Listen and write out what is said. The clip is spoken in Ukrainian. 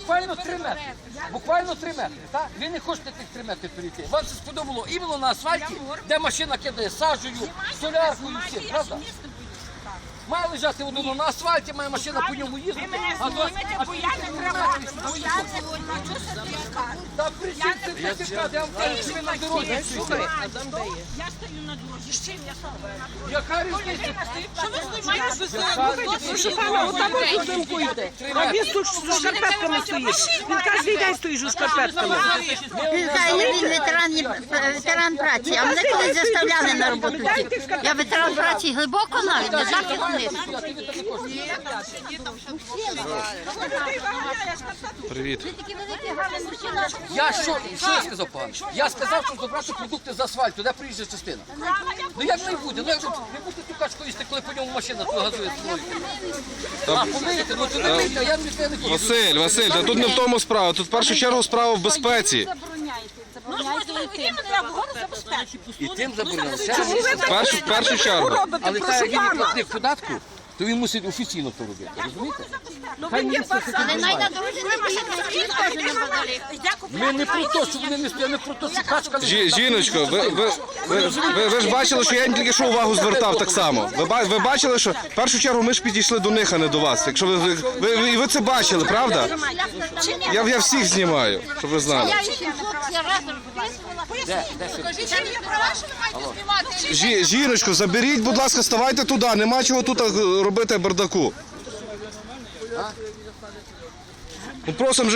Буквально три метри. Буквально три метри. Так? Ви не хочете тих три метри перейти. Вам це сподобало іменно на асфальті, де машина кидає сажею, соляркою, всім, правда? Має лежати воно на асфальті, має машина по ньому їздити. а мене а то- бо я не права. Бо я не хочу сертифікат. Та при чим сертифікат? Я ви на дорозі. Я стою на дорозі. З чим я стою на дорозі? Яка різниця? Що ви знімаєте? А він тут з шкарпетками стоїть. Він кожен день стоїть з шкарпетками. Він ветеран, ветеран праці, а мене колись заставляли на роботу. Я ветеран праці глибоко навіть, не і вниз. Привіт. Ви такі великі гарні мужчина. Я що, що я сказав пан? Я сказав, що забрати продукти з асфальту, де приїжджа частина. Ну як не буде? Ну як же ви будете ту качку їсти, коли по ньому машина тут газує свою? А, помиєте? Ну то не мийте, а я не не буду. Василь, Василь, та тут не в тому справа. Тут в першу чергу справа в безпеці. Ну, ви забезпечу. І тим заборонено. В першу, в першу чергу. Але так як він не платник податку, то він мусить офіційно це робити. Розумієте? Хай місце Але най на дорозі не Ми не про те, що вони не стоять, не про те, що качка не Жі, жіночко, ви, ви, ви, ви, ви ж бачили, що я тільки що увагу звертав так само. Ви, ба- ви бачили, що в першу чергу ми ж підійшли до них, а не до вас. Якщо ви, ви, ви, ви, ви це бачили, правда? Я, я всіх знімаю, щоб ви знали. Я ще хлопці разом визвала. Скажіть, що є права, що ви маєте знімати? Жі, жіночко, заберіть, будь ласка, ставайте туди, нема чого тут е, робити бардаку. Ну, просимо же